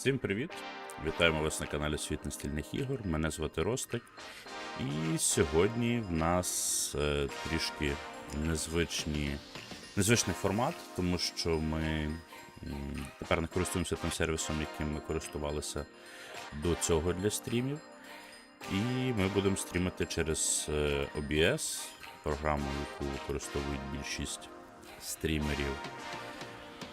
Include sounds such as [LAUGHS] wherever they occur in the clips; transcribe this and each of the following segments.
Всім привіт! Вітаємо вас на каналі Світ настільних ігор. Мене звати Ростик. І сьогодні в нас е, трішки незвичні, незвичний формат, тому що ми тепер не користуємося тим сервісом, яким ми користувалися до цього для стрімів. І ми будемо стрімити через е, OBS, програму, яку використовують більшість стрімерів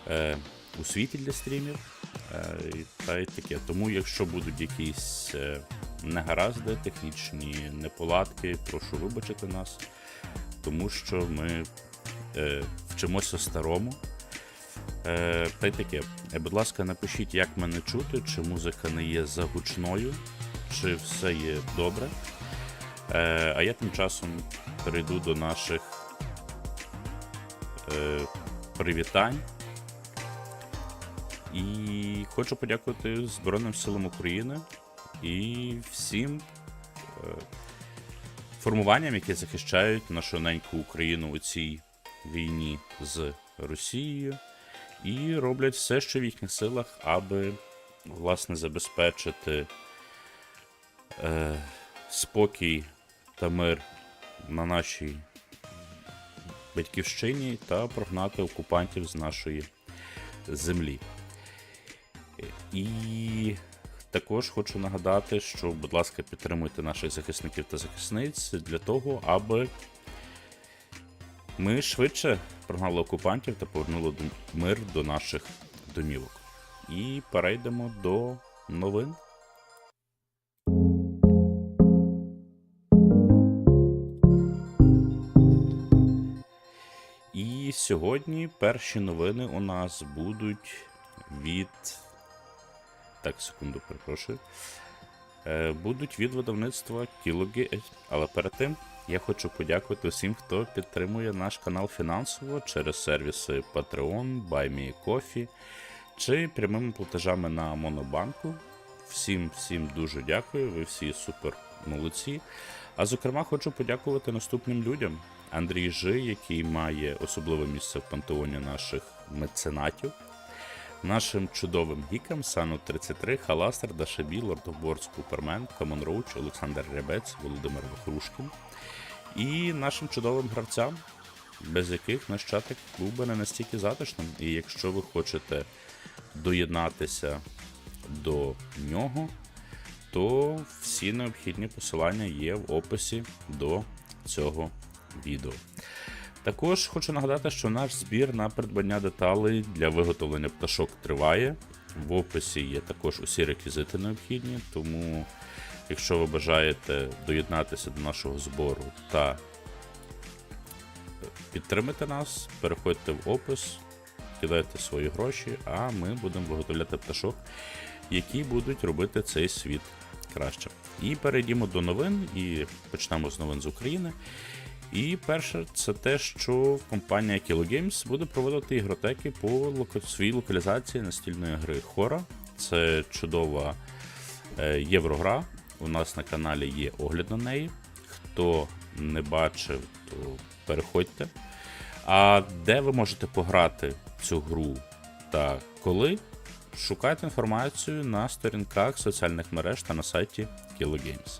е, у світі для стрімів. Е, та й таке. Тому, якщо будуть якісь е, негаразди, технічні неполадки, прошу вибачити нас, тому що ми е, вчимося старому. Та й таке. Будь ласка, напишіть, як мене чути, чи музика не є загучною, чи все є добре. А я тим часом перейду до наших привітань. І хочу подякувати Збройним силам України і всім е, формуванням, які захищають нашу неньку Україну у цій війні з Росією, і роблять все, що в їхніх силах, аби власне забезпечити е, спокій та мир на нашій батьківщині та прогнати окупантів з нашої землі. І також хочу нагадати, що, будь ласка, підтримуйте наших захисників та захисниць для того, аби ми швидше прогнали окупантів та повернули мир до наших домівок. І перейдемо до новин. І сьогодні перші новини у нас будуть від. Так, секунду, перепрошую. Е, Будуть від видавництва Кілогі. Але перед тим я хочу подякувати всім, хто підтримує наш канал фінансово через сервіси Patreon, BuyMeCoffee чи прямими платежами на Монобанку. Всім всім дуже дякую. Ви всі супер молодці. А зокрема, хочу подякувати наступним людям: Андрій Жи, який має особливе місце в пантеоні наших меценатів нашим чудовим гікам Сану 33, Халастер, Дашабі, Лордоборд, Купермен, Камон Роуч, Олександр Рябець, Володимир Вахрушкін і нашим чудовим гравцям, без яких наш був би не настільки затишним. І якщо ви хочете доєднатися до нього, то всі необхідні посилання є в описі до цього відео. Також хочу нагадати, що наш збір на придбання деталей для виготовлення пташок триває. В описі є також усі реквізити необхідні, тому якщо ви бажаєте доєднатися до нашого збору та підтримати нас, переходьте в опис, кидайте свої гроші, а ми будемо виготовляти пташок, які будуть робити цей світ краще. І перейдімо до новин і почнемо з новин з України. І перше, це те, що компанія Kilo Games буде проводити ігротеки по лока... своїй локалізації настільної гри Хора. Це чудова е, єврогра. У нас на каналі є огляд на неї. Хто не бачив, то переходьте. А де ви можете пограти цю гру та коли? Шукайте інформацію на сторінках соціальних мереж та на сайті Kilo Games.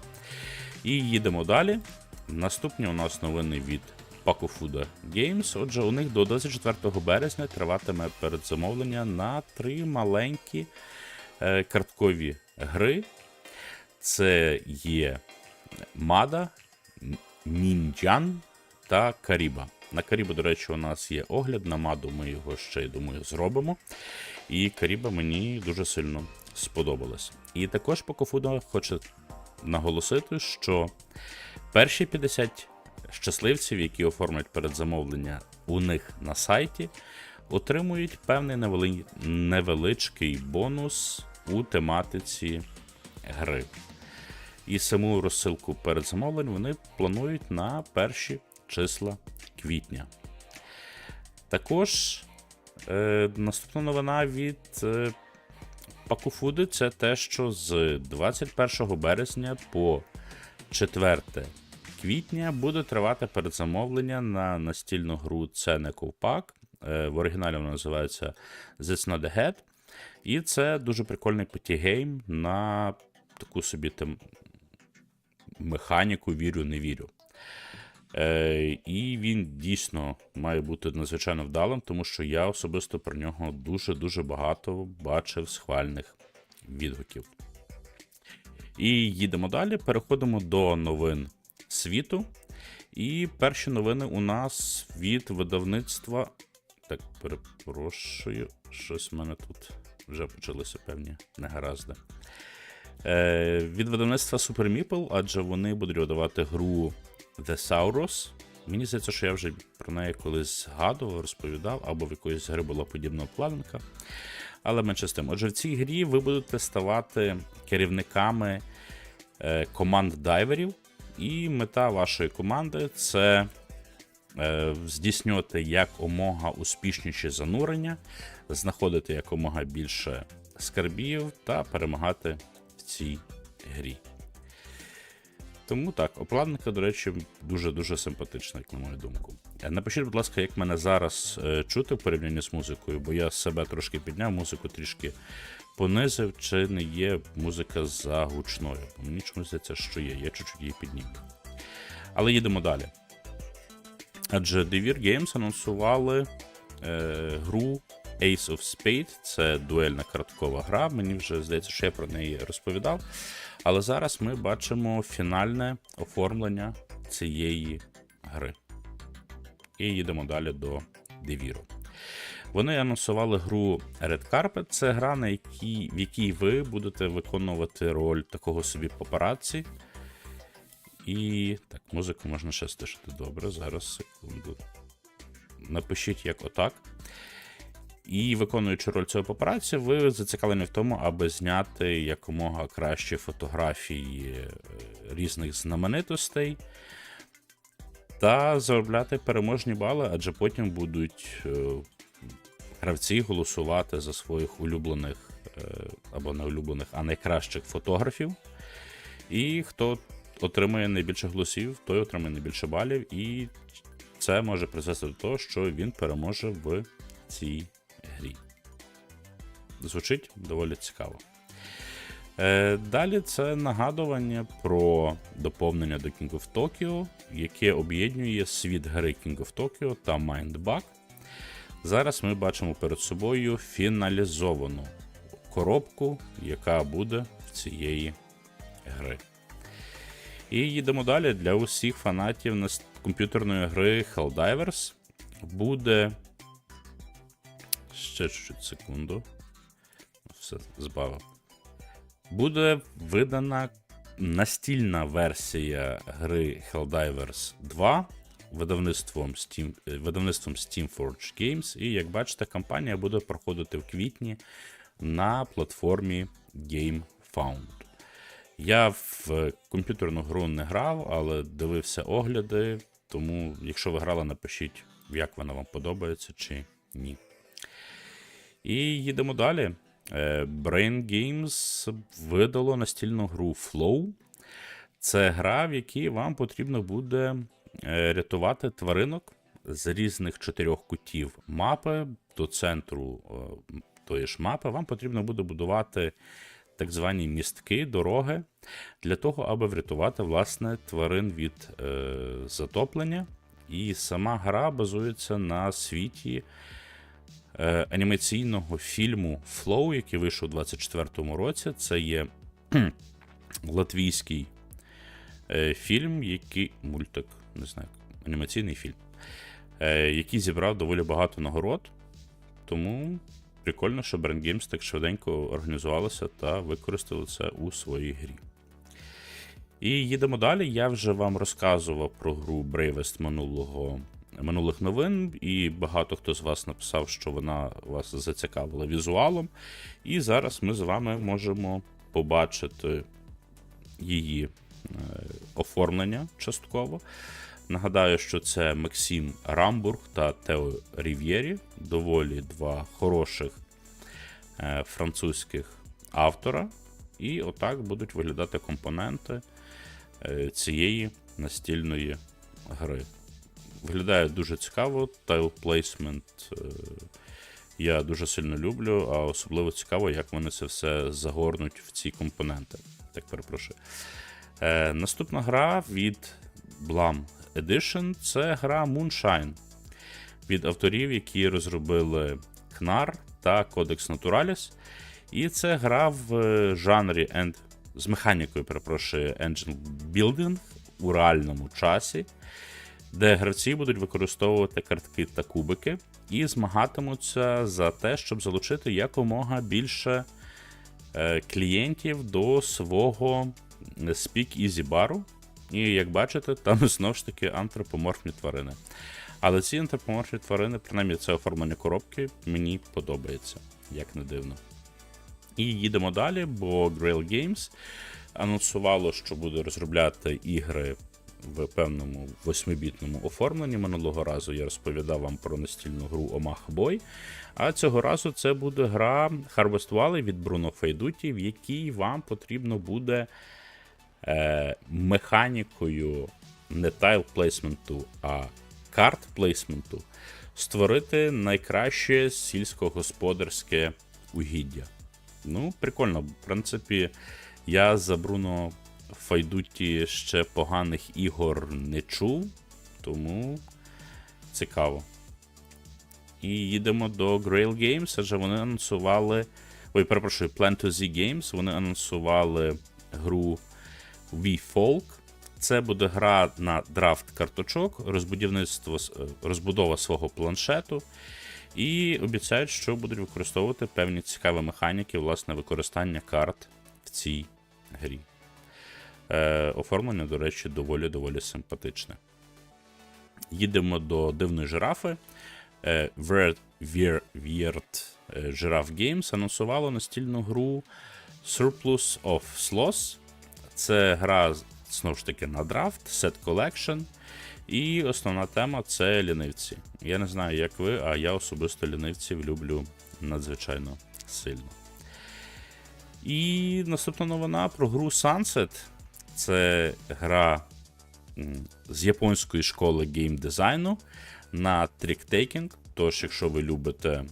І їдемо далі. Наступні у нас новини від Pacofuda Games. Отже, у них до 24 березня триватиме передзамовлення на три маленькі е, карткові гри. Це є Мада, Ніндзян та Каріба. На Каріба, до речі, у нас є огляд. На Маду ми його ще, я думаю, зробимо. І Каріба мені дуже сильно сподобалась. І також Pacofuda хоче наголосити, що перші 50 щасливців, які оформлять передзамовлення у них на сайті, отримують певний невели- невеличкий бонус у тематиці гри. І саму розсилку передзамовлень вони планують на перші числа квітня. Також е, наступна новина від е, Пакуфуди це те, що з 21 березня по 4 квітня буде тривати передзамовлення на настільну гру Це не ковпак. Е, В оригіналі вона називається This Not a Head. І це дуже прикольний патігейм на таку собі тем... механіку вірю, не вірю. Е, і він дійсно має бути надзвичайно вдалим, тому що я особисто про нього дуже-дуже багато бачив схвальних відгуків. І їдемо далі. Переходимо до новин світу. І перші новини у нас від видавництва. Так, перепрошую, щось в мене тут вже почалися певні негаразди. Е, від видавництва Super Meeple, адже вони будуть видавати гру The Sauros. Мені здається, що я вже про неї колись згадував, розповідав, або в якоїсь гри була подібна обкладинка. Але менше з тим. Отже, в цій грі ви будете ставати керівниками е, команд дайверів, і мета вашої команди це е, здійснювати якомога успішніші занурення, знаходити якомога більше скарбів та перемагати в цій грі. Тому так, обкладинка, до речі, дуже-дуже симпатична, як на мою думку. Е, Напишіть, будь ласка, як мене зараз е, чути в порівнянні з музикою, бо я себе трошки підняв, музику трішки понизив, чи не є музика загучною. Бо Мені чомусь здається, що є, я чуть-чуть її піднім. Але їдемо далі. Адже Devir Games анонсували е, гру Ace of Spade. Це дуельна карткова гра. Мені вже здається, що я про неї розповідав. Але зараз ми бачимо фінальне оформлення цієї гри. І їдемо далі до Девіру. Вони анонсували гру Red Carpet. Це гра, на якій, в якій ви будете виконувати роль такого собі папараці. І так, музику можна ще стишити. Добре, зараз секунду. Напишіть як отак. І виконуючи роль цього папараці, ви зацікавлені в тому, аби зняти якомога кращі фотографії е, різних знаменитостей та заробляти переможні бали, адже потім будуть е, гравці голосувати за своїх улюблених е, або не улюблених, а найкращих фотографів. І хто отримує найбільше голосів, той отримає найбільше балів, і це може призвести до того, що він переможе в цій грі. Звучить доволі цікаво. Е, Далі це нагадування про доповнення до King of Tokyo, яке об'єднує світ гри King of Tokyo та Mindbug. Зараз ми бачимо перед собою фіналізовану коробку, яка буде в цієї гри. І їдемо далі для усіх фанатів комп'ютерної гри Helldivers. Буде. Ще чуть секунду. Все, збавив. Буде видана настільна версія гри Helldivers 2 видавництвом Steam, е, видавництвом Steamforge Games. І як бачите, кампанія буде проходити в квітні на платформі GameFound. Я в комп'ютерну гру не грав, але дивився огляди. Тому, якщо ви грали, напишіть, як вона вам подобається чи ні. І їдемо далі. Е, Brain Games видало настільну гру Flow. Це гра, в якій вам потрібно буде е, рятувати тваринок з різних чотирьох кутів мапи до центру е, тої ж мапи. Вам потрібно буде будувати так звані містки, дороги для того, аби врятувати власне тварин від е, затоплення. І сама гра базується на світі е, анімаційного фільму Flow, який вийшов у 24-му році. Це є латвійський е, фільм, який. мультик, не знаю, анімаційний фільм, е, який зібрав доволі багато нагород. Тому прикольно, що Brand Games так швиденько організувалося та використали це у своїй грі. І їдемо далі. Я вже вам розказував про гру Bravest минулого, минулих новин, і багато хто з вас написав, що вона вас зацікавила візуалом. І зараз ми з вами можемо побачити її е, оформлення частково. Нагадаю, що це Максим Рамбург та Тео Рів'єрі, доволі два хороших е, французьких автора. І отак будуть виглядати компоненти е, цієї настільної гри. Виглядає дуже цікаво, тайл плейсмент Я дуже сильно люблю, а особливо цікаво, як вони це все загорнуть в ці компоненти. Так перепрошую. Е, наступна гра від Blam Edition це гра Moonshine від авторів, які розробили Knar та Codex Naturalis. І це гра в е, жанрі and, з механікою, перепрошую, Engine Building у реальному часі, де гравці будуть використовувати картки та кубики і змагатимуться за те, щоб залучити якомога більше е, клієнтів до свого Speak Easy бару. І як бачите, там [LAUGHS] знову ж таки антропоморфні тварини. Але ці антропоморфні тварини, принаймні це оформлення коробки, мені подобається, як не дивно. І їдемо далі, бо Grail Games анонсувало, що буде розробляти ігри в певному восьмибітному оформленні. Минулого разу я розповідав вам про настільну гру Omaha Boy. А цього разу це буде гра Harvest Valley від Bruno Faiduti, в якій вам потрібно буде е, механікою не тайл плейсменту, а карт плейсменту створити найкраще сільськогосподарське угіддя. Ну, прикольно. В принципі, я за Бруно Файдуті ще поганих ігор не чув, тому цікаво. І їдемо до Grail Games, адже вони анонсували. Ой, перепрошую, Plan Z Games. Вони анонсували гру We Folk. Це буде гра на драфт карточок, розбудівництво, е, розбудова свого планшету. І обіцяють, що будуть використовувати певні цікаві механіки, власне, використання карт в цій грі. Е, оформлення, до речі, доволі доволі симпатичне. Їдемо до дивної жирафи. Е, Weird, Weird, Weird Giraffe Games анонсувало настільну гру Surplus of Sloth. Це гра знову ж таки на драфт, Set Collection. І основна тема це лінивці. Я не знаю, як ви, а я особисто лінивців люблю надзвичайно сильно. І наступна новина про гру Sunset. Це гра з японської школи геймдизайну на тріктейкінг. Тож, якщо ви любите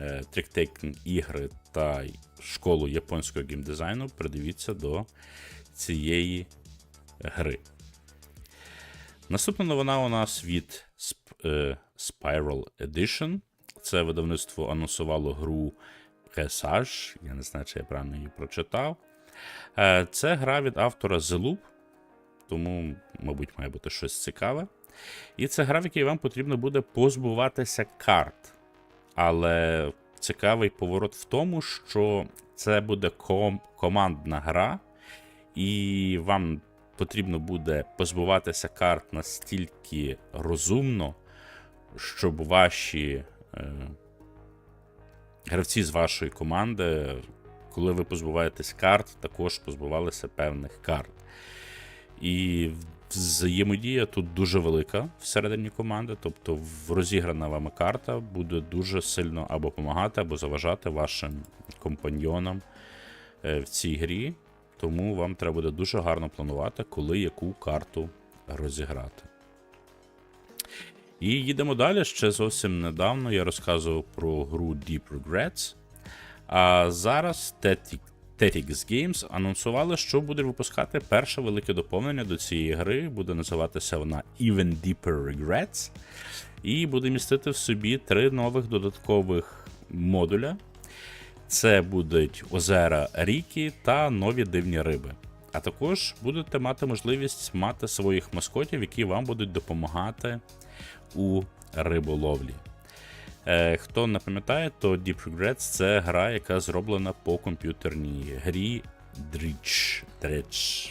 е, тріктейкінг ігри та школу японського геймдизайну, придивіться до цієї гри. Наступна новина у нас від е, Spiral Edition. Це видавництво анонсувало гру Presage. Я не знаю, чи я правильно її прочитав. Е, Це гра від автора The Loop, тому, мабуть, має бути щось цікаве. І це гра, в якій вам потрібно буде позбуватися карт. Але цікавий поворот в тому, що це буде ком- командна гра, і вам потрібно буде позбуватися карт настільки розумно, щоб ваші е, гравці з вашої команди, коли ви позбуваєтесь карт, також позбувалися певних карт. І взаємодія тут дуже велика всередині команди, тобто розіграна вами карта буде дуже сильно або допомагати, або заважати вашим компаньйонам е, в цій грі. Тому вам треба буде дуже гарно планувати, коли яку карту розіграти. І їдемо далі. Ще зовсім недавно я розказував про гру Deep Regrets. А зараз Tactic- Tactics Games анонсували, що буде випускати перше велике доповнення до цієї гри. Буде називатися вона Even Deeper Regrets. І буде містити в собі три нових додаткових модуля. Це будуть озера ріки та нові дивні риби. А також будете мати можливість мати своїх маскотів, які вам будуть допомагати у риболовлі. Е, хто не пам'ятає, то Deep Regrets це гра, яка зроблена по комп'ютерній грі Dredge. Dredge.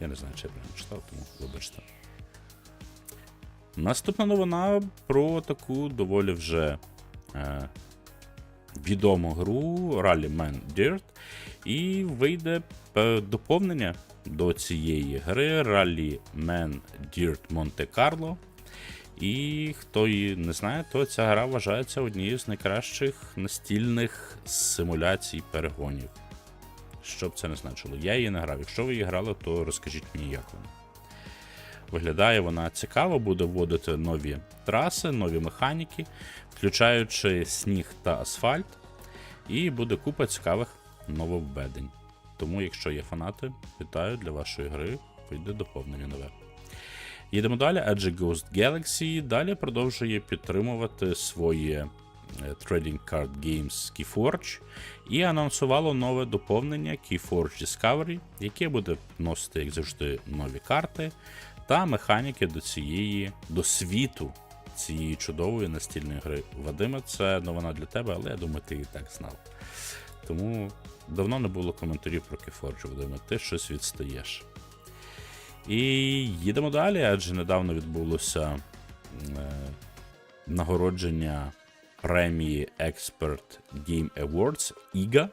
Я не знаю, чи я правильно читав, тому вибачте. Наступна новина про таку доволі вже е, відому гру Rallyman Dirt. І вийде е, доповнення до цієї гри Rallyman Dirt Monte Carlo. І хто її не знає, то ця гра вважається однією з найкращих настільних симуляцій перегонів. Що б це не значило. Я її не грав. Якщо ви її грали, то розкажіть мені, як вона. Виглядає вона цікаво, буде вводити нові траси, нові механіки, включаючи сніг та асфальт. І буде купа цікавих нововведень. Тому, якщо є фанати, вітаю для вашої гри, вийде доповнення нове. Їдемо далі, адже Ghost Galaxy далі продовжує підтримувати свої е, Trading Card Games Keyforge і анонсувало нове доповнення Keyforge Discovery, яке буде вносити, як завжди, нові карти та механіки до цієї до світу цієї чудової настільної гри. Вадиме, це новина для тебе, але я думаю, ти і так знав. Тому давно не було коментарів про Keyforge, Вадиме, ти щось відстаєш. І їдемо далі, адже недавно відбулося е, нагородження премії Expert Game Awards IGA.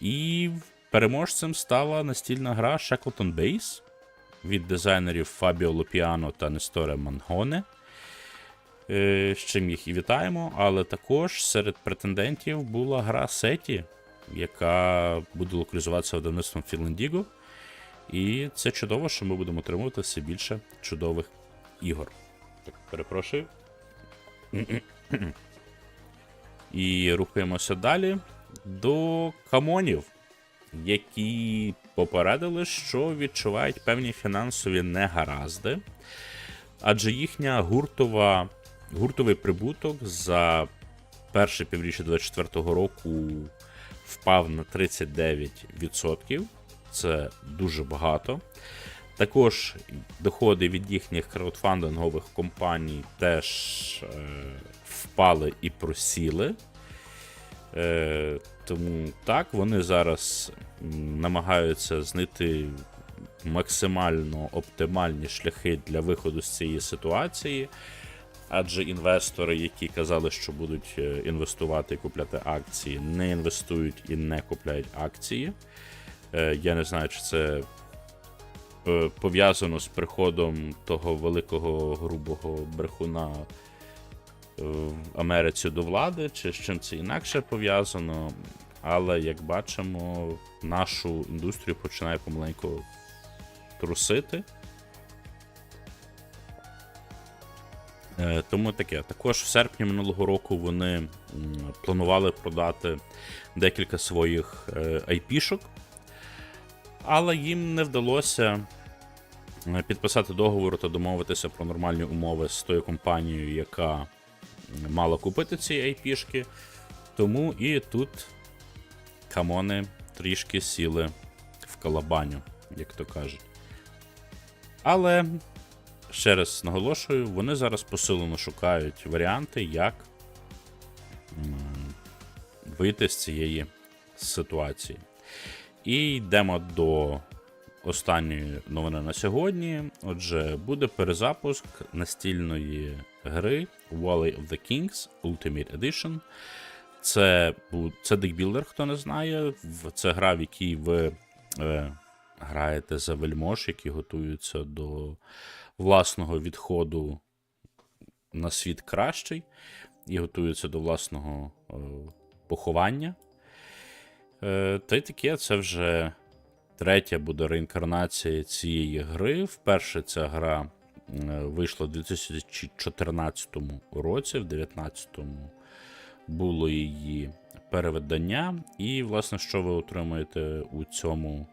І переможцем стала настільна гра Shackleton Base від дизайнерів Фабіо Лопіано та Несторе Мангоне. З чим їх і вітаємо, але також серед претендентів була гра Сеті, яка буде локалізуватися видавництвом Finlandigo. І це чудово, що ми будемо отримувати все більше чудових ігор. Так, перепрошую. І рухаємося далі до камонів, які попередили, що відчувають певні фінансові негаразди, адже їхня гуртова, гуртовий прибуток за перше півріччя 2024 року впав на 39%. Це дуже багато. Також доходи від їхніх краудфандингових компаній теж е, впали і просіли. Е, тому так, вони зараз намагаються знайти максимально оптимальні шляхи для виходу з цієї ситуації. Адже інвестори, які казали, що будуть е, інвестувати і купляти акції, не інвестують і не купляють акції. Е, Я не знаю, чи це е, пов'язано з приходом того великого грубого брехуна е, в Америці до влади, чи з чим це інакше пов'язано. Але як бачимо, нашу індустрію починає помаленьку трусити. Тому таке. Також в серпні минулого року вони планували продати декілька своїх IP-шок, але їм не вдалося е, підписати договор та домовитися про нормальні умови з тою компанією, яка мала купити ці IP-шки. Тому і тут камони трішки сіли в калабаню, як то кажуть. Але ще раз наголошую, вони зараз посилено шукають варіанти, як вийти з цієї ситуації. І йдемо до останньої новини на сьогодні. Отже, буде перезапуск настільної гри Valley of the Kings Ultimate Edition. Це, це декбілдер, хто не знає. Це гра, в якій ви е, граєте за вельмож, які готуються до власного відходу на світ кращий і готуються до власного е, поховання. Е, та й таке, це вже третя буде реінкарнація цієї гри. Вперше ця гра вийшла в 2014 році, в 2019 було її перевидання. І, власне, що ви отримаєте у цьому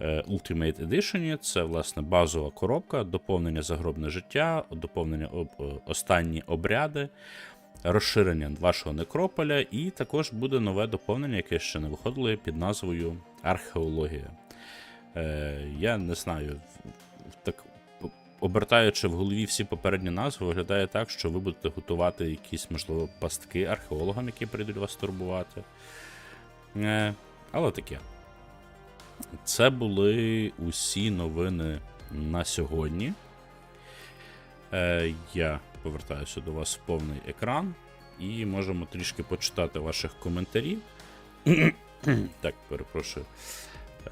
е, Ultimate Edition, це, власне, базова коробка, доповнення загробне життя, доповнення е, останні обряди, розширення вашого некрополя, і також буде нове доповнення, яке ще не виходило під назвою Археологія. Е, я не знаю, так обертаючи в голові всі попередні назви, виглядає так, що ви будете готувати якісь, можливо, пастки археологам, які прийдуть вас турбувати. Е, але таке. Це були усі новини на сьогодні. Е, я повертаюся до вас в повний екран і можемо трішки почитати ваших коментарів. [CLEARS THROAT] так, перепрошую.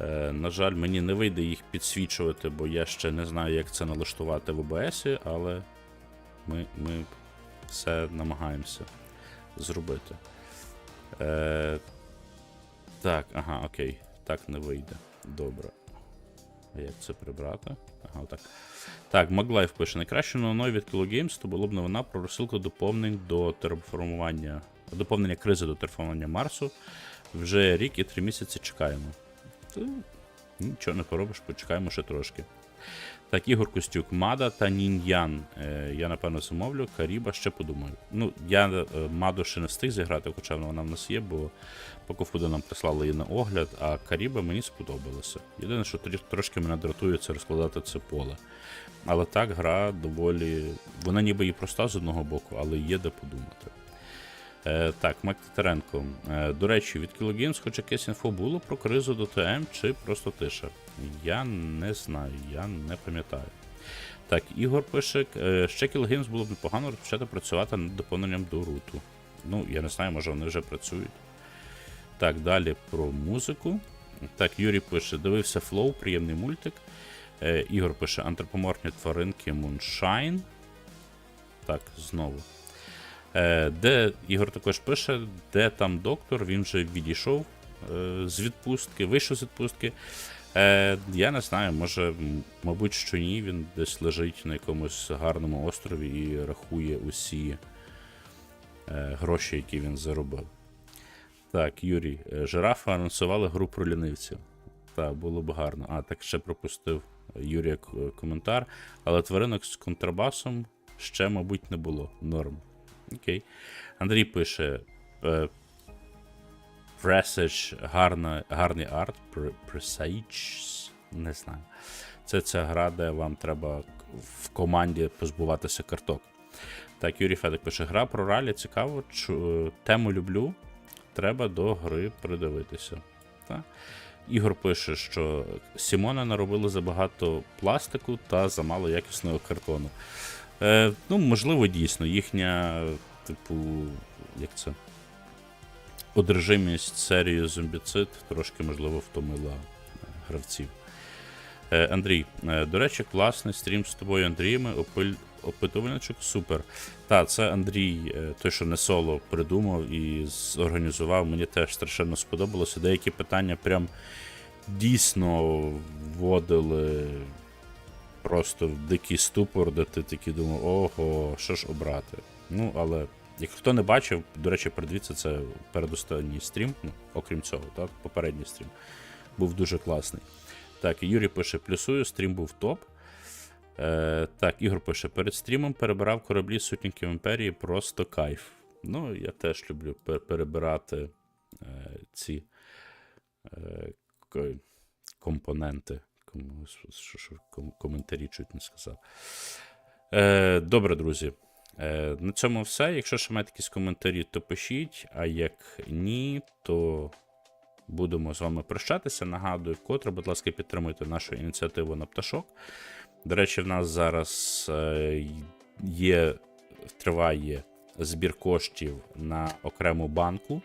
Е, на жаль, мені не вийде їх підсвічувати, бо я ще не знаю, як це налаштувати в OBS, але ми, ми все намагаємося зробити. Е, так, ага, окей. Так не вийде. Добре. Як це прибрати? Ага, отак. Так, Маглайф пише: найкраще новиною від Kilo Games то було б новина про розсилку доповнень до терформування, доповнення кризи до терформування Марсу. Вже рік і три місяці чекаємо. То нічого не поробиш, почекаємо ще трошки. Так, Ігор Костюк, Мада та Ніньян. Е, я напевно замовлю. Каріба ще подумаю. Ну, я е, Маду ще не встиг зіграти, хоча вона в нас є, бо по Кофуду нам прислали її на огляд, а Каріба мені сподобалася. Єдине, що трошки мене дратує, це розкладати це поле. Але так, гра доволі. Вона ніби і проста з одного боку, але є де подумати. Е, так, Мак Титаренко. Е, до речі, від Kilo Games хоч якесь інфо було про кризу до ТМ чи просто тиша. Я не знаю, я не пам'ятаю. Так, Ігор пише, е, ще Kilo Games було б непогано розпочати працювати над доповненням до руту. Ну, я не знаю, може вони вже працюють. Так, далі про музику. Так, Юрій пише: дивився Flow, приємний мультик. Ігор пише антропоморфні тваринки Moonshine. Так, знову. Е, де Ігор також пише, де там доктор, він вже відійшов е, з відпустки, вийшов з відпустки. Е, я не знаю, може, мабуть, що ні, він десь лежить на якомусь гарному острові і рахує усі гроші, які він заробив. Так, Юрій, жирафа анонсували гру про лінивців. Так, було б гарно. А, так ще пропустив Юрія коментар. Але тваринок з контрабасом ще, мабуть, не було. Норм. Окей. Андрій пише. Е, Presage, гарна, гарний арт. Pre- Presage, не знаю. Це ця гра, де вам треба в команді позбуватися карток. Так, Юрій Федик пише: гра про ралі цікаво. Чу, тему люблю. Треба до гри придивитися. Так. Ігор пише, що Сімона наробили забагато пластику та замало якісного картону. Е, ну, можливо, дійсно, їхня, типу, як це? Одержимість серії зомбіцид трошки, можливо, втомила е, гравців. Е, Андрій, е, до речі, класний стрім з тобою, опиль... опитувальничок, супер. Та, це Андрій, е, той, що не соло придумав і зорганізував. Мені теж страшенно сподобалося. Деякі питання прям дійсно вводили просто в дикий ступор, де ти такий думав, ого, що ж обрати. Ну, але як хто не бачив, до речі, передивіться, це передостанній стрім, ну, окрім цього, так, попередній стрім. Був дуже класний. Так, Юрій пише: плюсую, стрім був топ. Е, так, Ігор пише: перед стрімом перебирав кораблі сутників імперії, просто кайф. Ну, я теж люблю пер- перебирати е, ці е, компоненти. Коментарі чуть не сказав. Е, добре, друзі. Е, на цьому все. Якщо ще маєте якісь коментарі, то пишіть. А як ні, то будемо з вами прощатися. Нагадую, вкотре, будь ласка, підтримуйте нашу ініціативу на пташок. До речі, в нас зараз е, є, триває збір коштів на окрему банку,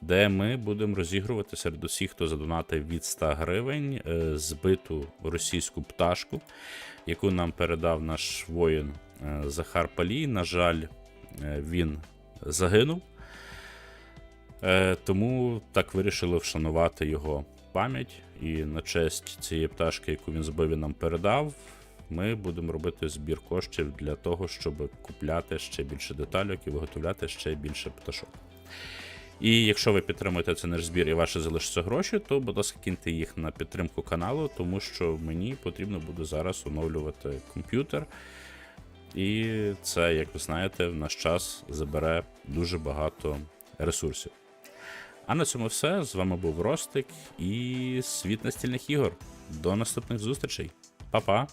де ми будемо розігрувати серед усіх, хто задонатив від 100 гривень, е, збиту російську пташку, яку нам передав наш воїн е, Захар Палій. На жаль, е, він загинув. Тому так вирішили вшанувати його пам'ять. І на честь цієї пташки, яку він збив і нам передав, ми будемо робити збір коштів для того, щоб купляти ще більше деталек і виготовляти ще більше пташок. І якщо ви підтримуєте цей наш збір і ваші залишаться гроші, то, будь ласка, киньте їх на підтримку каналу, тому що мені потрібно буде зараз оновлювати комп'ютер. І це, як ви знаєте, в наш час забере дуже багато ресурсів. А на цьому все. З вами був Ростик і світ настільних ігор. До наступних зустрічей. Па-па!